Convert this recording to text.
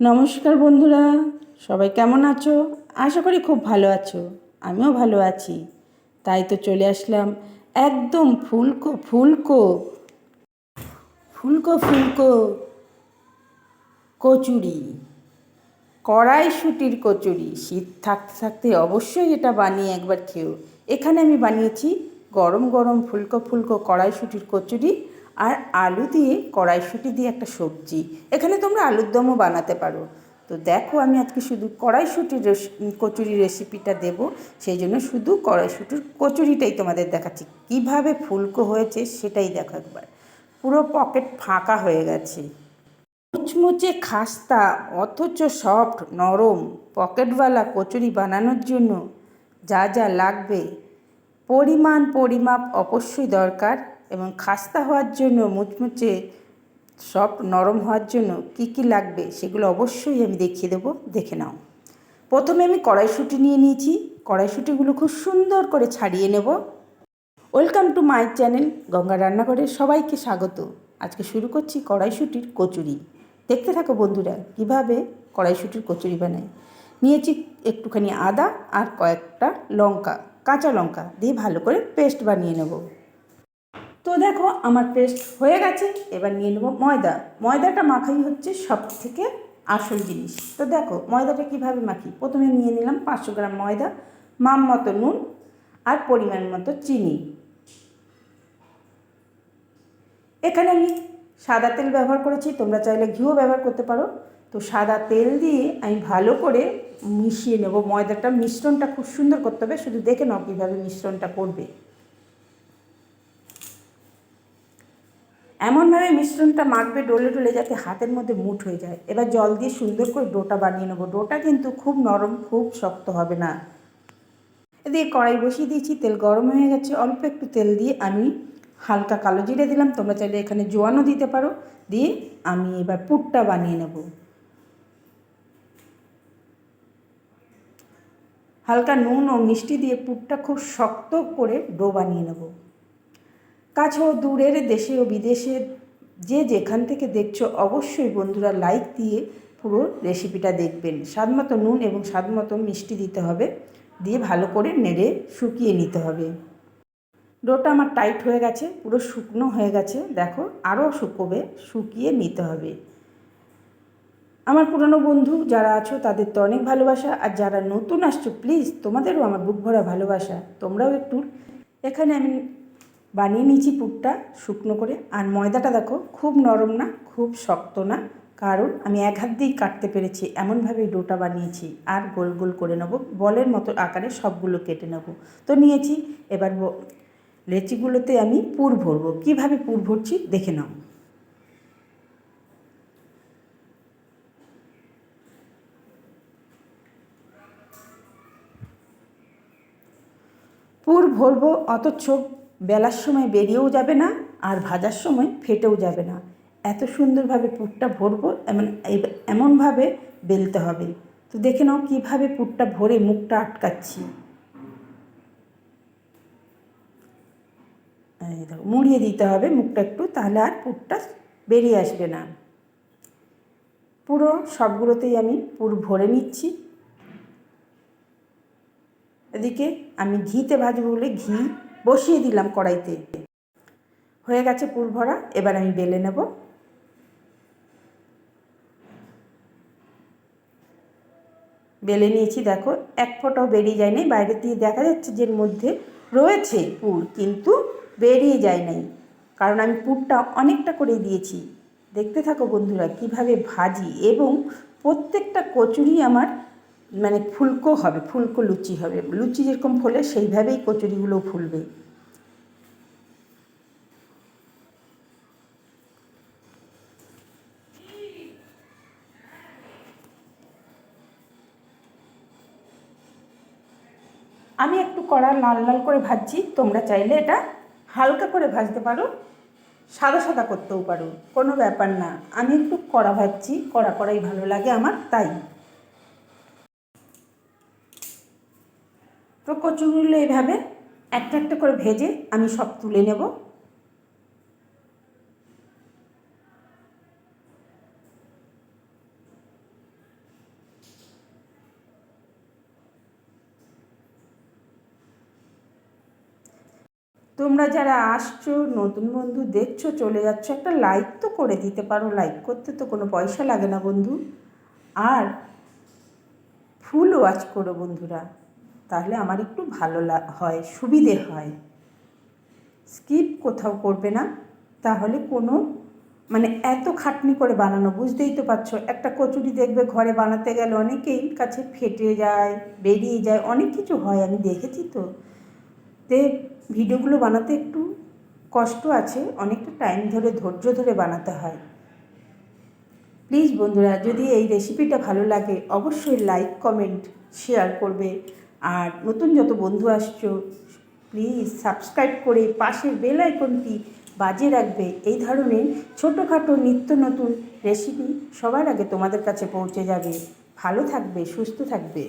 নমস্কার বন্ধুরা, সবাই কেমন আছো? আশা করি খুব ভালো আছো, আমিও ভালো আছি। তাই তো চলে আসলাম একদম ফুলকো ফুলকো ফুলকো ফুলকো কচুরি, কড়াইশুটির কচুরি। শীত থাকতে থাকতে অবশ্যই এটা বানিয়ে একবার খেও। এখানে আমি বানিয়েছি গরম গরম ফুলকো ফুলকো কড়াইশুটির কচুরি। আর আলু দিয়ে কড়াইশুটি দিয়ে একটা সবজি। এখানে তোমরা আলুর দমও বানাতে পারো। তো দেখো আমি আজকে শুধু কড়াইশুটির কচুরি রেসিপিটা দেব। সেই জন্য শুধু কড়াইশুটির কচুরিটাই তোমাদের দেখাচ্ছি। কীভাবে ফুলকো হয়েছে সেটাই দেখো একবার। পুরো পকেট ফাঁকা হয়ে গেছে। মুচমুচে খাস্তা, অথচ সফট, নরম পকেটওয়ালা কচুরি বানানোর জন্য যা যা লাগবে। পরিমাণ পরিমাপ অবশ্যই দরকার। এবং খাস্তা হওয়ার জন্য, মুচমুচে সফট নরম হওয়ার জন্য কি কি লাগবে সেগুলো অবশ্যই আমি দেখিয়ে দেবো, দেখে নাও। প্রথমে আমি কড়াইশুঁটি নিয়ে নিয়েছি। কড়াইশুঁটিগুলো খুব সুন্দর করে ছাড়িয়ে নেব। Welcome to my channel Ganga রান্নাঘরে সবাইকে স্বাগত। আজকে শুরু করছি কড়াইশুঁটির কচুরি। দেখতে থাকো বন্ধুরা, কীভাবে কড়াইশুঁটির কচুরি বানায় নিয়েছি একটুখানি আদা আর কয়েকটা লঙ্কা, কাঁচা লঙ্কা দিয়ে ভালো করে পেস্ট বানিয়ে নেব। তো দেখো, আমার পেস্ট হয়ে গেছে, এবার নিয়ে নেব ময়দা। ময়দাটা মাখাই হচ্ছে সব থেকে আসল জিনিস। তো দেখো, ময়দাটা কীভাবে মাখি? প্রথমে নিয়ে নিলাম পাঁচশো গ্রাম ময়দা মাম মতো নুন আর পরিমাণ মতো চিনি। এখানে আমি সাদা তেল ব্যবহার করেছি, তোমরা চাইলে ঘিও ব্যবহার করতে পারো। তো সাদা তেল দিয়ে আমি ভালো করে মিশিয়ে নেব ময়দাটা। মিশ্রণটা খুব সুন্দর করতে হবে, শুধু দেখে নাও কীভাবে মিশ্রণটা করবে। এমনভাবে মিশ্রণটা মাখবে, ডলে ডলে যাতে হাতের মধ্যে মুঠ হয়ে যায়। এবার জল দিয়ে সুন্দর করে ডোটা বানিয়ে নেব। ডোটা কিন্তু খুব নরম, খুব শক্ত হবে না। এদিকে কড়াই বসিয়ে দিয়েছি, তেল গরম হয়ে গেছে। অল্প একটু তেল দিয়ে আমি হালকা কালো জিরে দিলাম। তোমরা চাইলে এখানে জোয়ানও দিতে পারো। দিয়ে আমি এবার পুরটা বানিয়ে নেব। হালকা নুন ও মিষ্টি দিয়ে পুরটা খুব শক্ত করে ডো বানিয়ে নেব। কাছে ও দূরের দেশে ও বিদেশে যে যেখান থেকে দেখছ, অবশ্যই বন্ধুরা লাইক দিয়ে পুরো রেসিপিটা দেখবেন। স্বাদ মতো নুন এবং স্বাদ মতো মিষ্টি দিতে হবে, দিয়ে ভালো করে নেড়ে শুকিয়ে নিতে হবে। ডোটা আমার টাইট হয়ে গেছে, পুরো শুকনো হয়ে গেছে, দেখো আরও শুকোবে, শুকিয়ে নিতে হবে। আমার পুরনো বন্ধু যারা আছো, তাদের তো অনেক ভালোবাসা, আর যারা নতুন আসছো প্লিজ তোমাদেরও আমার বুক ভরা ভালোবাসা, তোমরাও একটু। এখানে আমি বানিয়ে নিয়েছি পুরটা শুকনো করে। আর ময়দাটা দেখো, খুব নরম না, খুব শক্ত না, কারণ আমি এক হাত দিয়েই কাটতে পেরেছি। এমনভাবে ডোটা বানিয়েছি আর গোল গোল করে নেব। বলের মতো আকারে সবগুলো কেটে নেব। তো নিয়েছি, এবার লেচিগুলোতে আমি পুর ভরবো। কীভাবে পুর ভরছি দেখে নাও। পুর ভরবো অথচ বেলার সময় বেরিয়েও যাবে না আর ভাজার সময় ফেটেও যাবে না। এত সুন্দরভাবে পুরটা ভরবো, এমন এমনভাবে বেলতে হবে। তো দেখে নাও কীভাবে পুরটা ভরে মুখটা আটকাচ্ছি। মুড়িয়ে দিতে হবে মুখটা একটু, তাহলে আর পুরটা বেরিয়ে আসবে না। পুরো সবগুলোতেই আমি পুর ভরে নিচ্ছি। এদিকে আমি ঘিতে ভাজবো বলে ঘি বসিয়ে দিলাম কড়াইতে। হয়ে গেছে পুর ভরা, এবার আমি বেলে নেব। বেলে নিয়েছি, দেখো, এক ফোঁটাও বেরিয়ে যায়নি বাইরে দিয়ে দেখা যাচ্ছে যে মধ্যে রয়েছে পুর, কিন্তু বেরিয়ে যায় নাই। কারণ আমি পুরটা অনেকটা করে দিয়েছি। দেখতে থাকো বন্ধুরা, কীভাবে ভাজি এবং প্রত্যেকটা কচুরি আমার মানে ফুলকো হবে, ফুলকো লুচি হবে। লুচি যেরকম ফোলে, সেইভাবেই কচুরিগুলো ফুলবে। আমি একটু কড়া লাল লাল করে ভাজছি, তোমরা চাইলে এটা হালকা করে ভাজতে পারো, সাদা সাদা করতেও পারো, কোনো ব্যাপার না। আমি একটু কড়া ভাজছি, কড়া কড়াই ভালো লাগে আমার, তাই। তো কচুগুলো এইভাবে একটা একটা করে ভেজে আমি সব তুলে নেব। তোমরা যারা আসছো, নতুন বন্ধু দেখছ, চলে যাচ্ছ, একটা লাইক তো করে দিতে পারো। লাইক করতে তো কোনো পয়সা লাগে না বন্ধু। আর ফুল ওয়াচ করো বন্ধুরা। তাহলে আমার একটু ভালো হয়, সুবিধে হয়। স্কিপ কোথাও করবে না। তাহলে কোনো মানে এত খাটনি করে বানানো, বুঝতেই তো পারছ। একটা কচুরি দেখবে ঘরে বানাতে গেলে অনেকেই কাছে ফেটে যায়, বেরিয়ে যায়, অনেক কিছু হয়, আমি দেখেছি তো। তে ভিডিওগুলো বানাতে একটু কষ্ট আছে, অনেকটা টাইম ধরে, ধৈর্য ধরে বানাতে হয়। প্লিজ বন্ধুরা, যদি এই রেসিপিটা ভালো লাগে, অবশ্যই লাইক কমেন্ট শেয়ার করবে। আর নতুন যত বন্ধু আসছো প্লিজ সাবস্ক্রাইব করে পাশের বেল আইকনটি বাজিয়ে রাখবে। এই ধরনের ছোটোখাটো নিত্য নতুন রেসিপি সবার আগে তোমাদের কাছে পৌঁছে যাবে। ভালো থাকবে, সুস্থ থাকবে।